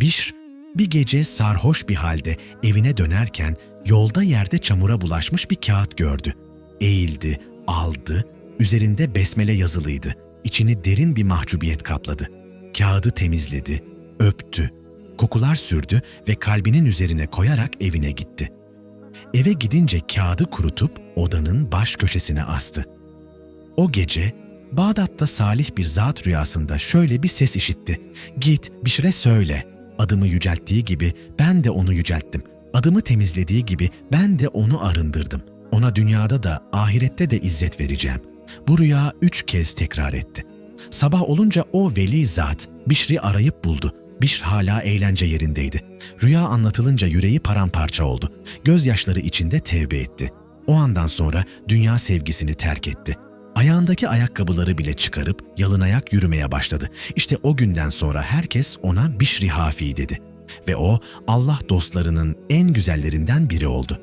Bişr bir gece sarhoş bir halde evine dönerken yolda yerde çamura bulaşmış bir kağıt gördü. Eğildi, aldı, üzerinde besmele yazılıydı. İçini derin bir mahcubiyet kapladı. Kağıdı temizledi, öptü, kokular sürdü ve kalbinin üzerine koyarak evine gitti. Eve gidince kağıdı kurutup odanın baş köşesine astı. O gece Bağdat'ta salih bir zat rüyasında şöyle bir ses işitti. Git Bişre söyle. Adımı yücelttiği gibi ben de onu yücelttim. Adımı temizlediği gibi ben de onu arındırdım. Ona dünyada da ahirette de izzet vereceğim. Bu rüya üç kez tekrar etti. Sabah olunca o veli zat Bişri arayıp buldu. Bişr hala eğlence yerindeydi. Rüya anlatılınca yüreği paramparça oldu. Gözyaşları içinde tevbe etti. O andan sonra dünya sevgisini terk etti. Ayağındaki ayakkabıları bile çıkarıp yalın ayak yürümeye başladı. İşte o günden sonra herkes ona Bişri Hafi dedi. Ve o Allah dostlarının en güzellerinden biri oldu.